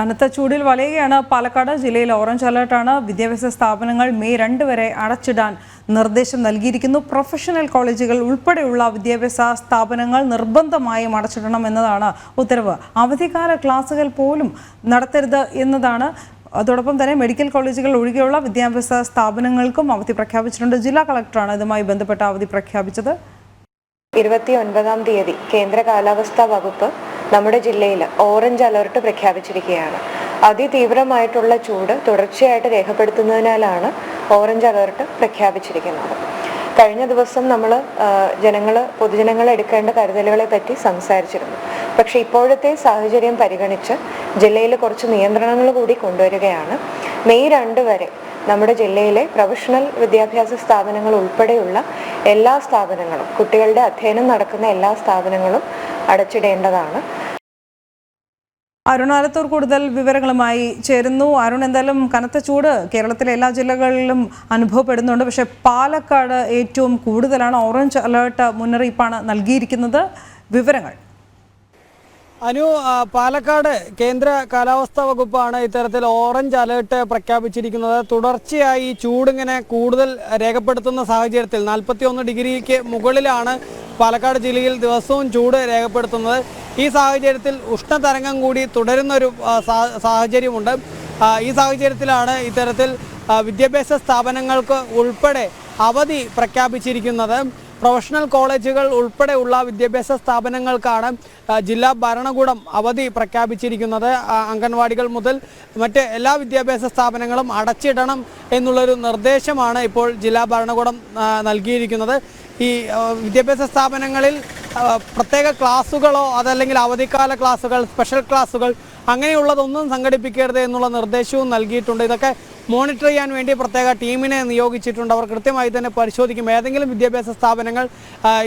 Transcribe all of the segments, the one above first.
കനത്ത ചൂടിൽ വലയുകയാണ് പാലക്കാട് ജില്ലയിൽ ഓറഞ്ച് അലർട്ടാണ്. വിദ്യാഭ്യാസ സ്ഥാപനങ്ങൾ മെയ് രണ്ട് വരെ അടച്ചിടാൻ നിർദ്ദേശം നൽകിയിരിക്കുന്നു. പ്രൊഫഷണൽ കോളേജുകൾ ഉൾപ്പെടെയുള്ള വിദ്യാഭ്യാസ സ്ഥാപനങ്ങൾ നിർബന്ധമായും അടച്ചിടണം എന്നതാണ് ഉത്തരവ്. അവധിക്കാല ക്ലാസുകൾ പോലും നടത്തരുത് എന്നതാണ്. അതോടൊപ്പം തന്നെ മെഡിക്കൽ കോളേജുകൾ ഒഴികെയുള്ള വിദ്യാഭ്യാസ സ്ഥാപനങ്ങൾക്കും അവധി പ്രഖ്യാപിച്ചിട്ടുണ്ട്. ജില്ലാ കളക്ടറാണ് ഇതുമായി ബന്ധപ്പെട്ട അവധി പ്രഖ്യാപിച്ചത്. ഇരുപത്തി ഒൻപതാം തീയതി കേന്ദ്ര കാലാവസ്ഥാ വകുപ്പ് നമ്മുടെ ജില്ലയിൽ ഓറഞ്ച് അലർട്ട് പ്രഖ്യാപിച്ചിരിക്കുകയാണ്. അതിതീവ്രമായിട്ടുള്ള ചൂട് തുടർച്ചയായിട്ട് രേഖപ്പെടുത്തുന്നതിനാലാണ് ഓറഞ്ച് അലർട്ട് പ്രഖ്യാപിച്ചിരിക്കുന്നത്. കഴിഞ്ഞ ദിവസം നമ്മൾ ജനങ്ങൾ പൊതുജനങ്ങൾ എടുക്കേണ്ട കരുതലുകളെ പറ്റി സംസാരിച്ചിരുന്നു. പക്ഷെ ഇപ്പോഴത്തെ സാഹചര്യം പരിഗണിച്ച് ജില്ലയിൽ കുറച്ച് നിയന്ത്രണങ്ങൾ കൂടി കൊണ്ടുവരികയാണ്. മെയ് രണ്ട് വരെ നമ്മുടെ ജില്ലയിലെ പ്രൊഫഷണൽ വിദ്യാഭ്യാസ സ്ഥാപനങ്ങൾ ഉൾപ്പെടെയുള്ള എല്ലാ സ്ഥാപനങ്ങളും കുട്ടികളുടെ അധ്യയനം നടക്കുന്ന എല്ലാ സ്ഥാപനങ്ങളും അടച്ചിടേണ്ടതാണ്. അരുൺ ആലത്തൂർ കൂടുതൽ വിവരങ്ങളുമായി ചേരുന്നു. അരുൺ എന്തായാലും കനത്ത ചൂട് കേരളത്തിലെ എല്ലാ ജില്ലകളിലും അനുഭവപ്പെടുന്നുണ്ട്. പക്ഷേ പാലക്കാട് ഏറ്റവും കൂടുതലാണ് ഓറഞ്ച് അലേർട്ട് മുന്നറിയിപ്പാണ് നൽകിയിരിക്കുന്നത്. വിവരങ്ങൾ. അനു പാലക്കാട് കേന്ദ്ര കാലാവസ്ഥാ വകുപ്പാണ് ഇത്തരത്തിൽ ഓറഞ്ച് അലേർട്ട് പ്രഖ്യാപിച്ചിരിക്കുന്നത്. തുടർച്ചയായി ചൂടിങ്ങനെ കൂടുതൽ രേഖപ്പെടുത്തുന്ന സാഹചര്യത്തിൽ നാൽപ്പത്തി ഡിഗ്രിക്ക് മുകളിലാണ് പാലക്കാട് ജില്ലയിൽ ദിവസവും ചൂട് രേഖപ്പെടുത്തുന്നത്. ഈ സാഹചര്യത്തിൽ ഉഷ്ണതരംഗം കൂടി തുടരുന്നൊരു സാഹചര്യമുണ്ട്. ഈ സാഹചര്യത്തിലാണ് ഇത്തരത്തിൽ വിദ്യാഭ്യാസ സ്ഥാപനങ്ങൾക്ക് ഉൾപ്പെടെ അവധി പ്രഖ്യാപിച്ചിരിക്കുന്നത്. പ്രൊഫഷണൽ കോളേജുകൾ ഉൾപ്പെടെയുള്ള വിദ്യാഭ്യാസ സ്ഥാപനങ്ങൾക്കാണ് ജില്ലാ ഭരണകൂടം അവധി പ്രഖ്യാപിച്ചിരിക്കുന്നത്. അംഗൻവാടികൾ മുതൽ മറ്റ് എല്ലാ വിദ്യാഭ്യാസ സ്ഥാപനങ്ങളും അടച്ചിടണം എന്നുള്ളൊരു നിർദ്ദേശമാണ് ഇപ്പോൾ ജില്ലാ ഭരണകൂടം നൽകിയിരിക്കുന്നത്. ഈ വിദ്യാഭ്യാസ സ്ഥാപനങ്ങളിൽ പ്രത്യേക ക്ലാസ്സുകളോ അതല്ലെങ്കിൽ അവധിക്കാല ക്ലാസ്സുകൾ സ്പെഷ്യൽ ക്ലാസ്സുകൾ അങ്ങനെയുള്ളതൊന്നും സംഘടിപ്പിക്കരുത് എന്നുള്ള നിർദ്ദേശവും നൽകിയിട്ടുണ്ട്. ഇതൊക്കെ മോണിറ്റർ ചെയ്യാൻ വേണ്ടി പ്രത്യേക ടീമിനെ നിയോഗിച്ചിട്ടുണ്ട്. അവർ കൃത്യമായി തന്നെ പരിശോധിക്കും. ഏതെങ്കിലും വിദ്യാഭ്യാസ സ്ഥാപനങ്ങൾ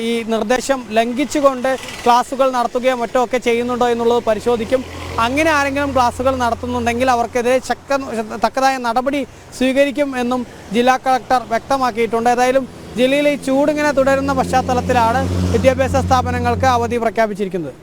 ഈ നിർദ്ദേശം ലംഘിച്ചുകൊണ്ട് ക്ലാസ്സുകൾ നടത്തുകയോ മറ്റോ ഒക്കെ ചെയ്യുന്നുണ്ടോ എന്നുള്ളത് പരിശോധിക്കും. അങ്ങനെ ആരെങ്കിലും ക്ലാസ്സുകൾ നടത്തുന്നുണ്ടെങ്കിൽ അവർക്കെതിരെ ശക്ത തക്കതായ നടപടി സ്വീകരിക്കും എന്നും ജില്ലാ കളക്ടർ വ്യക്തമാക്കിയിട്ടുണ്ട്. ഏതായാലും ജില്ലയിലെ ഈ ചൂടിങ്ങനെ തുടരുന്ന പശ്ചാത്തലത്തിലാണ് വിദ്യാഭ്യാസ സ്ഥാപനങ്ങൾക്ക് അവധി പ്രഖ്യാപിച്ചിരിക്കുന്നത്.